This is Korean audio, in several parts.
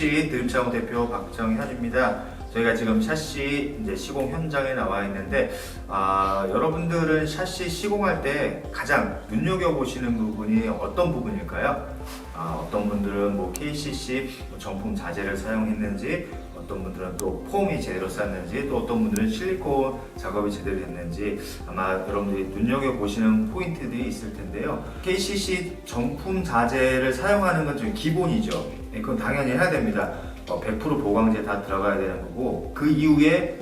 KCC 드림차고 대표 박정현입니다. 저희가 지금 샤시 이제 시공 현장에 나와 있는데 아, 여러분들은 샤시 시공할 때 가장 눈여겨 보시는 부분이 어떤 부분일까요? 아, 어떤 분들은 뭐 KCC 뭐 정품 자재를 사용했는지 어떤 분들은 또 폼이 제대로 쌌는지 또 어떤 분들은 실리콘 작업이 제대로 됐는지 아마 여러분들이 눈여겨 보시는 포인트들이 있을 텐데요. KCC 정품 자재를 사용하는 건 좀 기본이죠. 네, 그건 당연히 해야 됩니다. 어, 100% 보강제 다 들어가야 되는 거고 그 이후에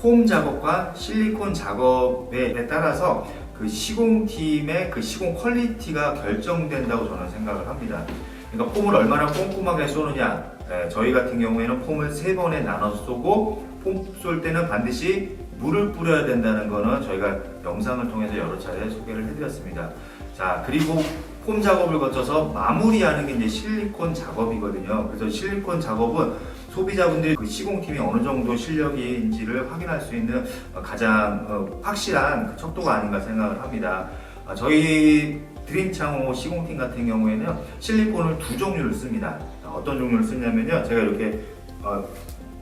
폼 작업과 실리콘 작업에 따라서 그 시공팀의 그 시공 퀄리티가 결정된다고 저는 생각을 합니다. 그러니까 폼을 얼마나 꼼꼼하게 쏘느냐. 예, 저희 같은 경우에는 폼을 세 번에 나눠 쏘고 폼 쏠 때는 반드시 물을 뿌려야 된다는 거는 저희가 영상을 통해서 여러 차례 소개를 해드렸습니다. 자 그리고 폼 작업을 거쳐서 마무리하는 게 이제 실리콘 작업이거든요. 그래서 실리콘 작업은 소비자분들이 그 시공팀이 어느 정도 실력인지를 확인할 수 있는 어, 가장 어, 확실한 그 척도가 아닌가 생각을 합니다. 아, 저희 드림창호 시공팀 같은 경우에는 실리콘을 두 종류를 씁니다. 아, 어떤 종류를 쓰냐면요. 제가 이렇게 어,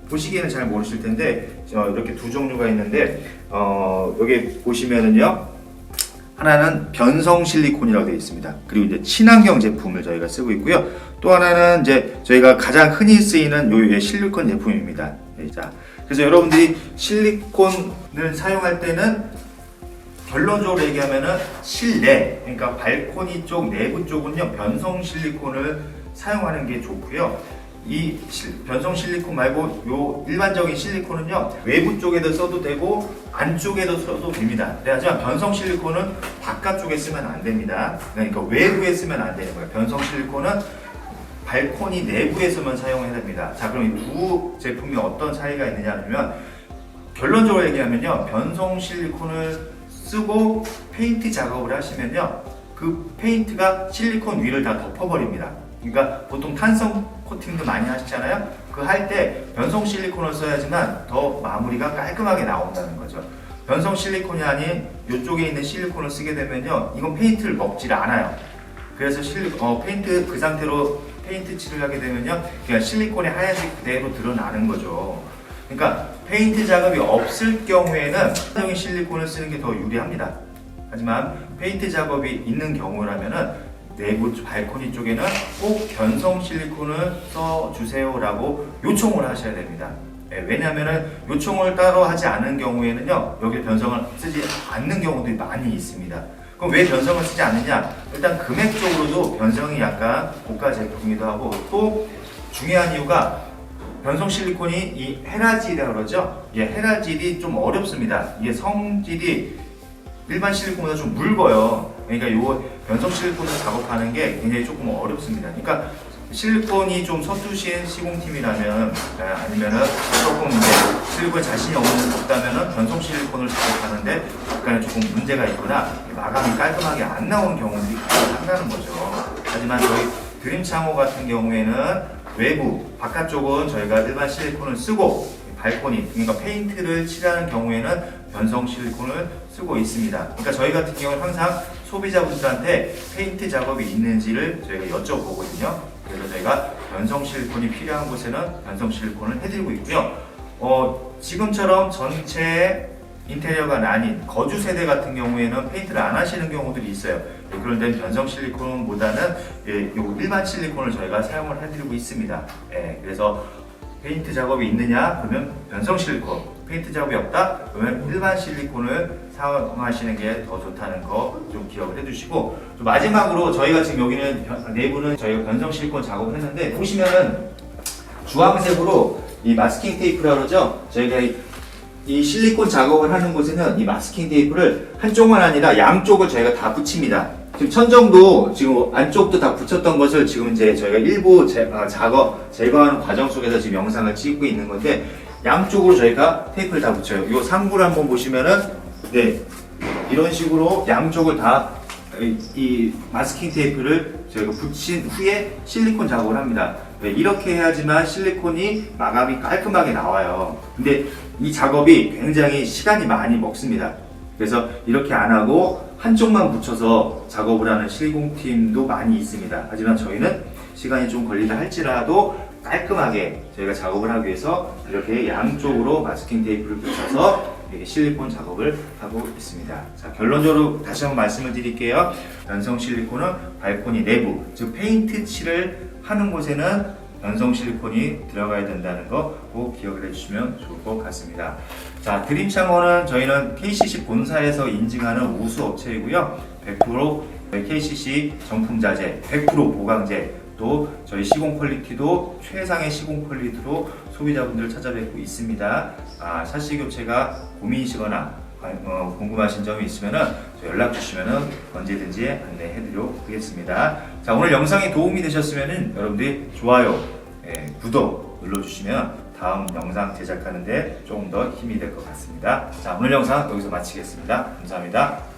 보시기에는 잘 모르실 텐데 저 이렇게 두 종류가 있는데 어, 여기 보시면은요. 하나는 변성 실리콘이라고 되어 있습니다. 그리고 이제 친환경 제품을 저희가 쓰고 있고요. 또 하나는 이제 저희가 가장 흔히 쓰이는 요의 실리콘 제품입니다. 네, 자, 그래서 여러분들이 실리콘을 사용할 때는 결론적으로 얘기하면은 실내, 그러니까 발코니 쪽 내부 쪽은요 변성 실리콘을 사용하는 게 좋고요. 이 실- 변성 실리콘 말고 요 일반적인 실리콘은요 외부 쪽에도 써도 되고 안쪽에도 써도 됩니다. 네, 하지만 변성 실리콘은 바깥쪽에 쓰면 안 됩니다. 그러니까 외부에 쓰면 안 되는 거예요. 변성 실리콘은 발코니 내부에서만 사용해야 됩니다. 자, 그럼 이 두 제품이 어떤 차이가 있느냐면 결론적으로 얘기하면요 변성 실리콘을 쓰고 페인트 작업을 하시면요 그 페인트가 실리콘 위를 다 덮어버립니다. 그러니까 보통 탄성 코팅도 많이 하시잖아요. 그 할 때 변성 실리콘을 써야지만 더 마무리가 깔끔하게 나온다는 거죠. 변성 실리콘이 아닌 이쪽에 있는 실리콘을 쓰게 되면요 이건 페인트를 먹질 않아요. 그래서 실리, 어, 페인트 그 상태로 페인트 칠을 하게 되면요 그냥 실리콘의 하얀색 그대로 드러나는 거죠. 그러니까 페인트 작업이 없을 경우에는 사용인 실리콘을 쓰는 게 더 유리합니다. 하지만 페인트 작업이 있는 경우라면은 내부 발코니 쪽에는 꼭 변성 실리콘을 써주세요라고 요청을 하셔야 됩니다. 예, 왜냐하면 요청을 따로 하지 않은 경우에는요 여기 변성을 쓰지 않는 경우들이 많이 있습니다. 그럼 왜 변성을 쓰지 않느냐? 일단 금액적으로도 변성이 약간 고가 제품이기도 하고 또 중요한 이유가 변성 실리콘이 이 헤라질이라고 그러죠? 예, 헤라질이 좀 어렵습니다. 이게 성질이 일반 실리콘보다 좀 묽어요. 그러니까 요 변성 실리콘을 작업하는 게 굉장히 조금 어렵습니다. 그러니까 실리콘이 좀 서투신 시공팀이라면 예, 아니면은 조금 이제 실리콘에 자신이 없는 없다면은 변성 실리콘을 작업하는데 약간 조금 문제가 있거나 마감이 깔끔하게 안 나오는 경우들이 한다는 거죠. 하지만 저희 드림 창호 같은 경우에는 외부 바깥쪽은 저희가 일반 실리콘을 쓰고 발코니 그러니까 페인트를 칠하는 경우에는 변성 실리콘을 쓰고 있습니다. 그러니까 저희 같은 경우는 항상 소비자분들한테 페인트 작업이 있는지를 저희가 여쭤보거든요. 그래서 저희가 변성 실리콘이 필요한 곳에는 변성 실리콘을 해드리고 있고요. 어, 지금처럼 전체 인테리어가 나뉜 거주 세대 같은 경우에는 페인트를 안 하시는 경우들이 있어요. 예, 그럴 땐 변성 실리콘보다는 예, 요 일반 실리콘을 저희가 사용을 해드리고 있습니다. 예, 그래서 페인트 작업이 있느냐? 그러면 변성 실리콘. 페인트 작업이 없다? 그러면 일반 실리콘을 사용하시는 게 더 좋다는 거 좀 기억을 해주시고 또 마지막으로 저희가 지금 여기는 변- 내부는 저희가 변성 실리콘 작업을 했는데 보시면은 주황색으로 이 마스킹 테이프라고 그러죠? 저희가 이, 이 실리콘 작업을 하는 곳에는 이 마스킹 테이프를 한쪽만 아니라 양쪽을 저희가 다 붙입니다. 지금 천정도 지금 안쪽도 다 붙였던 것을 지금 이제 저희가 일부 제, 아, 작업 제거하는 과정 속에서 지금 영상을 찍고 있는 건데 양쪽으로 저희가 테이프를 다 붙여요. 이 상부를 한번 보시면은 네 이런 식으로 양쪽을 다 이, 이 마스킹 테이프를 저희가 붙인 후에 실리콘 작업을 합니다. 네, 이렇게 해야지만 실리콘이 마감이 깔끔하게 나와요. 근데 이 작업이 굉장히 시간이 많이 먹습니다. 그래서 이렇게 안 하고 한쪽만 붙여서 작업을 하는 실공팀도 많이 있습니다. 하지만 저희는 시간이 좀 걸리다 할지라도 깔끔하게 저희가 작업을 하기 위해서 이렇게 양쪽으로 마스킹 테이프를 붙여서 이렇게 실리콘 작업을 하고 있습니다. 자, 결론적으로 다시 한번 말씀을 드릴게요. 연성 실리콘은 발코니 내부, 즉 페인트 칠을 하는 곳에는 연성 실리콘이 들어가야 된다는 거 꼭 기억을 해주시면 좋을 것 같습니다. 자, 드림창호는 저희는 KCC 본사에서 인증하는 우수 업체이고요. 100% KCC 정품 자재, 100% 보강재, 또 저희 시공 퀄리티도 최상의 시공 퀄리티로 소비자분들을 찾아뵙고 있습니다. 아, 샤시 교체가 고민이시거나 어, 궁금하신 점이 있으면 연락 주시면 언제든지 안내해드리도록 하겠습니다. 자 오늘 영상이 도움이 되셨으면 여러분들이 좋아요, 예, 구독 눌러주시면 다음 영상 제작하는데 조금 더 힘이 될 것 같습니다. 자 오늘 영상 여기서 마치겠습니다. 감사합니다.